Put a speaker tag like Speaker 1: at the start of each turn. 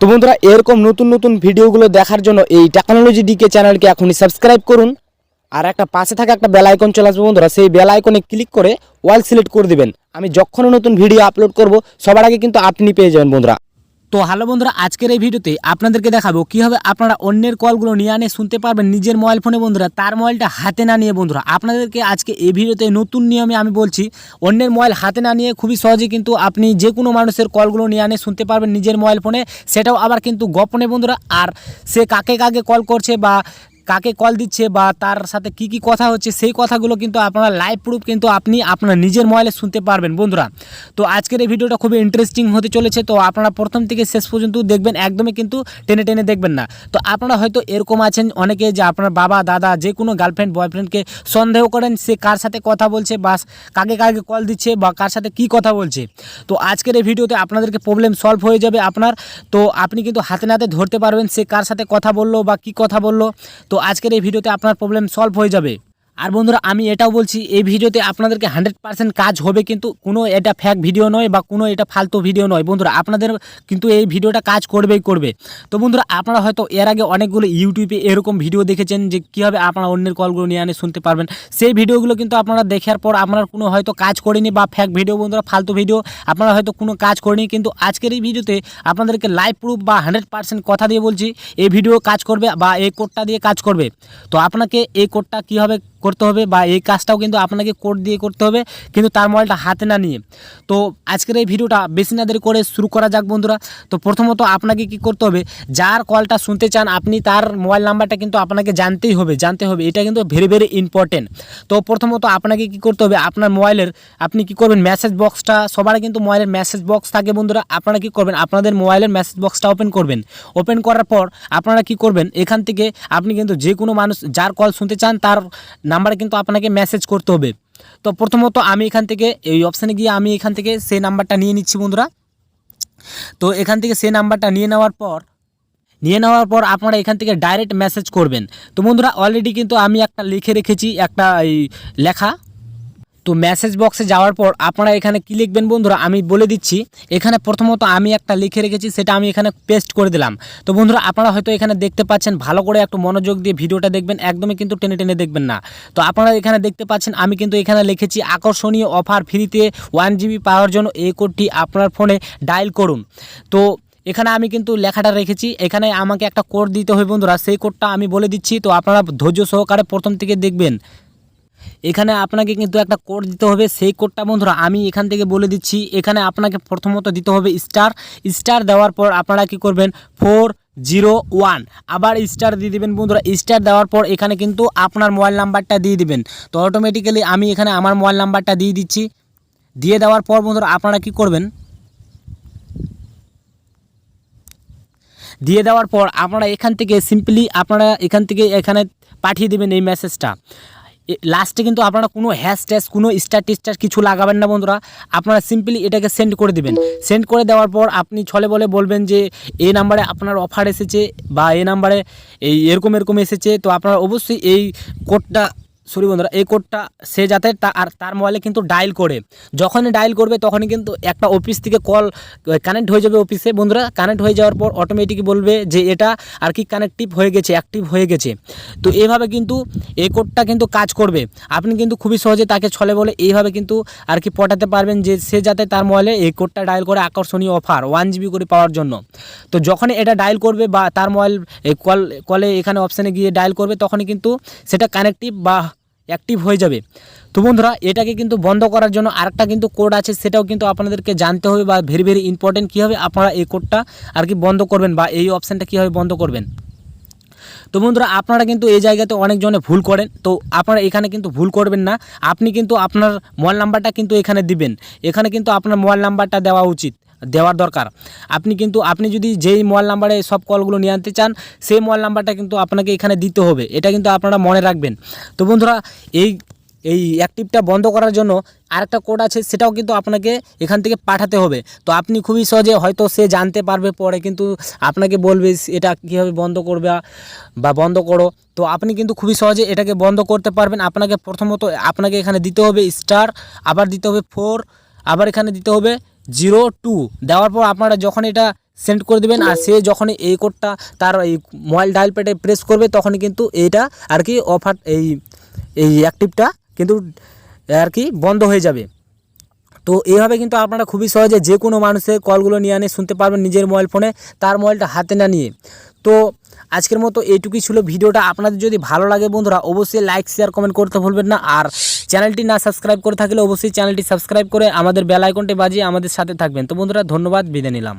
Speaker 1: তো বন্ধুরা, এরকম নতুন নতুন ভিডিওগুলো দেখার জন্য এই টেকনোলজি ডিকে চ্যানেলকে এখনই সাবস্ক্রাইব করুন। আর একটা পাশে থাকা একটা বেল আইকন চলে আসবে বন্ধুরা, সেই বেল আইকনে ক্লিক করে ওয়াল সিলেক্ট করে দিবেন। আমি যখনও নতুন ভিডিও আপলোড করব, সবার আগে কিন্তু আপনি পেয়ে যাবেন বন্ধুরা। তো হ্যালো বন্ধুরা, আজকের এই ভিডিওতে আপনাদেরকে দেখাবো কীভাবে আপনারা অন্যের কলগুলো নিয়ে আনে, শুনতে পারবেন নিজের মোবাইল ফোনে বন্ধুরা, তার মোবাইলটা হাতে না নিয়ে বন্ধুরা। আপনাদেরকে আজকে এই ভিডিওতে নতুন নিয়মে আমি বলছি, অন্যের মোবাইল হাতে না নিয়ে খুবই সহজে কিন্তু আপনি যে কোনো মানুষের কলগুলো নিয়ে আনে, শুনতে পারবেন নিজের মোবাইল ফোনে। সেটাও আবার কিন্তু গোপনে বন্ধুরা, আর সে কাকে কাকে কল করছে বা কাকে কল দিচ্ছে বা তার সাথে কি কি কথা হচ্ছে, সেই কথাগুলো কিন্তু আপনারা লাইভ প্রুফ কিন্তু আপনি আপনার নিজের মোবাইলে শুনতে পারবেন বন্ধুরা। তো আজকের এই ভিডিওটা খুবই ইন্টারেস্টিং হতে চলেছে, তো আপনারা প্রথম থেকে শেষ পর্যন্ত দেখবেন, একদমই কিন্তু টেনে টেনে দেখবেন না। তো আপনারা হয়তো এরকম আছেন অনেকে যে আপনার বাবা, দাদা যে কোনো গার্লফ্রেন্ড বয়ফ্রেন্ডকে সন্দেহ করেন সে কার সাথে কথা বলছে বা কাকে কাকে কল দিচ্ছে বা কার সাথে কি কথা বলছে। তো আজকের এই ভিডিওতে আপনাদেরকে প্রবলেম সলভ হয়ে যাবে আপনার। তো আপনি কিন্তু হাতে নাতে ধরতে পারবেন সে কার সাথে কথা বলল বা কি কথা বলল। তো আজকের এই ভিডিওতে আপনার প্রবলেম সলভ হয়ে যাবে। আর বন্ধুরা, আমি এটাও বলছি, এই ভিডিওতে আপনাদেরকে হান্ড্রেড পার্সেন্ট কাজ হবে, কিন্তু কোনো এটা ফ্যাক ভিডিও নয় বা কোনো এটা ফালতু ভিডিও নয়। বন্ধুরা, আপনাদের কিন্তু এই ভিডিওটা কাজ করবেই করবে। তো বন্ধুরা, আপনারা হয়তো এর আগে অনেকগুলো ইউটিউবে এরকম ভিডিও দেখেছেন যে কীভাবে আপনারা অন্যের কলগুলো নিয়ে আনে, শুনতে পারবেন। সেই ভিডিওগুলো কিন্তু আপনারা দেখার পর আপনার কোনো হয়তো কাজ করেনি বা ফ্যাক ভিডিও বন্ধুরা, ফালতু ভিডিও আপনারা হয়তো কোনো কাজ করেনি, কিন্তু আজকের এই ভিডিওতে আপনাদেরকে লাইভ প্রুফ বা হান্ড্রেড পার্সেন্ট কথা দিয়ে বলছি, এই ভিডিও কাজ করবে বা এই কোডটা দিয়ে কাজ করবে। তো আপনাকে এই কোডটা কীভাবে করতে হবে বা এই কাজটাও কিন্তু আপনাকে কোড দিয়ে করতে হবে, কিন্তু তার মোবাইলটা হাতে না নিয়ে। তো আজকের এই ভিডিওটা বেশি না দেরি করে শুরু করা যাক বন্ধুরা। তো প্রথমত আপনাকে কি করতে হবে, যার কলটা শুনতে চান আপনি তার মোবাইল নাম্বারটা কিন্তু আপনাকে জানতেই হবে, জানতে হবে। এটা কিন্তু ভেরি ভেরি ইম্পর্টেন্ট তো প্রথমত আপনাকে কি করতে হবে, আপনার মোবাইলের আপনি কি করবেন মেসেজ বক্সটা সবার কিন্তু মোবাইলের মেসেজ বক্স থাকে বন্ধুরা। আপনারা কি করবেন, আপনাদের মোবাইলের মেসেজ বক্সটা ওপেন করবেন। ওপেন করার পর আপনারা কি করবেন, এখান থেকে আপনি কিন্তু যে কোনো মানুষ যার কল শুনতে চান তার নাম্বারে কিন্তু আপনাকে মেসেজ করতে হবে। তো প্রথমত আমি এখান থেকে, এই অপশানে গিয়ে আমি এখান থেকে সেই নাম্বারটা নিয়ে নিচ্ছি বন্ধুরা। তো এখান থেকে সেই নাম্বারটা নিয়ে নেওয়ার পর, নিয়ে নেওয়ার পর আপনারা এখান থেকে ডাইরেক্ট মেসেজ করবেন। তো বন্ধুরা অলরেডি কিন্তু আমি একটা লিখে রেখেছি, একটা এই লেখা। তো মেসেজ বক্সে যাওয়ার পর আপনারা এখানে কি লিখবেন বন্ধুরা? আমি বলে দিচ্ছি। এখানে প্রথমত আমি একটা লিখে রেখেছি, সেটা আমি এখানে পেস্ট করে দিলাম। তো বন্ধুরা, আপনারা হয়তো এখানে দেখতে পাচ্ছেন, ভালো করে একটু মনোযোগ দিয়ে ভিডিওটা দেখবেন, একদমই কিন্তু টেনে টেনে দেখবেন না। তো আপনারা এখানে দেখতে পাচ্ছেন, আমি কিন্তু এখানে লিখেছি, আকর্ষণীয় অফার ফ্রিতে ওয়ান জিবি পাওয়ার জন্য এই কোডটি আপনার ফোনে ডায়াল করুন। তো এখানে আমি কিন্তু লেখাটা রেখেছি। এখানে আমাকে একটা কোড দিতে হবে বন্ধুরা, সেই কোডটা আমি বলে দিচ্ছি। তো আপনারা ধৈর্য সহকারে প্রথম থেকে দেখবেন। এখানে আপনাকে কিন্তু একটা কোড দিতে হবে। সেই কোডটা বন্ধুরা আমি এখান থেকে বলে দিচ্ছি। এখানে আপনাকে প্রথমত দিতে হবে স্টার স্টার দেওয়ার পর আপনারা কি করবেন? ফোর জিরো ওয়ান আবার স্টার দিয়ে দিবেন বন্ধুরা। স্টার দেওয়ার পর এখানে কিন্তু আপনার মোবাইল নাম্বারটা দিয়ে দিবেন। তো অটোমেটিক্যালি আমি এখানে আমার মোবাইল নাম্বারটা দিয়ে দিচ্ছি। দিয়ে দেওয়ার পর বন্ধুরা আপনারা কি করবেন? দিয়ে দেওয়ার পর আপনারা এখান থেকে সিম্পলি আপনারা এখান থেকে এখানে পাঠিয়ে দেবেন এই মেসেজটা লাস্টে কিন্তু আপনারা কোনো হ্যাশ ট্যাশ কোনো স্টার টিস্টার কিছু লাগাবেন না বন্ধুরা। আপনারা সিম্পলি এটাকে সেন্ড করে দেবেন। সেন্ড করে দেওয়ার পর আপনি ছলে বলে বলবেন যে এই নাম্বারে আপনার অফার এসেছে বা এই নাম্বারে এই এরকম এরকম এসেছে। তো আপনারা অবশ্যই এই কোডটা সরি বন্ধুরা, এই কোডটা সে যাতে আর তার মোবাইলে কিন্তু ডায়াল করে। যখনই ডায়াল করবে, তখনই কিন্তু একটা অফিস থেকে কল কানেক্ট হয়ে যাবে অফিসে বন্ধুরা কানেক্ট হয়ে যাওয়ার পর অটোমেটিক বলবে যে এটা আর কি কানেক্টিভ হয়ে গেছে অ্যাক্টিভ হয়ে গেছে। তো এইভাবে কিন্তু এই কোডটা কিন্তু কাজ করবে। আপনি কিন্তু খুবই সহজে তাকে ছলে বলে এইভাবে কিন্তু আর কি পটাতে পারবেন যে সে যাতে তার মোবাইলে এই কোডটা ডায়াল করে আকর্ষণীয় অফার ওয়ান জিবি করে পাওয়ার জন্য। তো যখনই এটা ডায়াল করবে বা তার মোবাইল কল কলে এখানে অপশানে গিয়ে ডায়াল করবে, তখনই কিন্তু সেটা কানেক্টিভ বা অ্যাক্টিভ হয়ে যাবে। তো বন্ধুরা, এটাকে কিন্তু বন্ধ করার জন্য আরেকটা কিন্তু কোড আছে, সেটাও কিন্তু আপনাদেরকে জানতে হবে বা ভেরি ভেরি ইম্পর্টেন্ট কীভাবে আপনারা এই কোডটা আর কি বন্ধ করবেন বা এই অপশানটা কীভাবে বন্ধ করবেন। তো বন্ধুরা, আপনারা কিন্তু এই জায়গাতে অনেকজনে ভুল করেন, তো আপনারা এখানে কিন্তু ভুল করবেন না। আপনি কিন্তু আপনার মোবাইল নাম্বারটা কিন্তু এখানে দিবেন। এখানে কিন্তু আপনার মোবাইল নাম্বারটা দেওয়া উচিত। দেওয়ার দরকার। আপনি কিন্তু, আপনি যদি যেই মোবাইল নাম্বারে সব কলগুলো নিয়ে আনতে চান, সেই মোবাইল নাম্বারটা কিন্তু আপনাকে এখানে দিতে হবে। এটা কিন্তু আপনারা মনে রাখবেন। তো বন্ধুরা, এই এই অ্যাক্টিভটা বন্ধ করার জন্য আরেকটা কোড আছে, সেটাও কিন্তু আপনাকে এখান থেকে পাঠাতে হবে। তো আপনি খুবই সহজে হয়তো সে জানতে পারবে, পরে কিন্তু আপনাকে বলবে এটা কীভাবে বন্ধ করবে বা বন্ধ করো। তো আপনি কিন্তু খুবই সহজে এটাকে বন্ধ করতে পারবেন। আপনাকে প্রথমত, আপনাকে এখানে দিতে হবে স্টার, আবার দিতে হবে ফোর, আবার এখানে দিতে হবে জিরো টু দেওয়ার পর আপনারা যখন এটা সেন্ড করে দেবেন আর সে যখন এই কোডটা তার এই মোবাইল ডায়াল প্যাডে প্রেস করবে তখন কিন্তু এইটা আর কি অফার এই এই অ্যাক্টিভটা কিন্তু আর কি বন্ধ হয়ে যাবে। তো এইভাবে কিন্তু আপনারা খুবই সহজে যে কোনো মানুষের কলগুলো নিয়ে আনে, শুনতে পারবেন নিজের মোবাইল ফোনে তার মোবাইলটা হাতে না নিয়ে। তো আজকের মতো এইটুকুই ছিল ভিডিওটা। আপনাদের যদি ভালো লাগে বন্ধুরা, অবশ্যই লাইক শেয়ার কমেন্ট করতে ভুলবেন না। আর চ্যানেলটি না সাবস্ক্রাইব করে থাকলে অবশ্যই চ্যানেলটি সাবস্ক্রাইব করে আমাদের বেল আইকনটি বাজিয়ে আমাদের সাথে থাকবেন। তো বন্ধুরা, ধন্যবাদ, বিদায় নিলাম।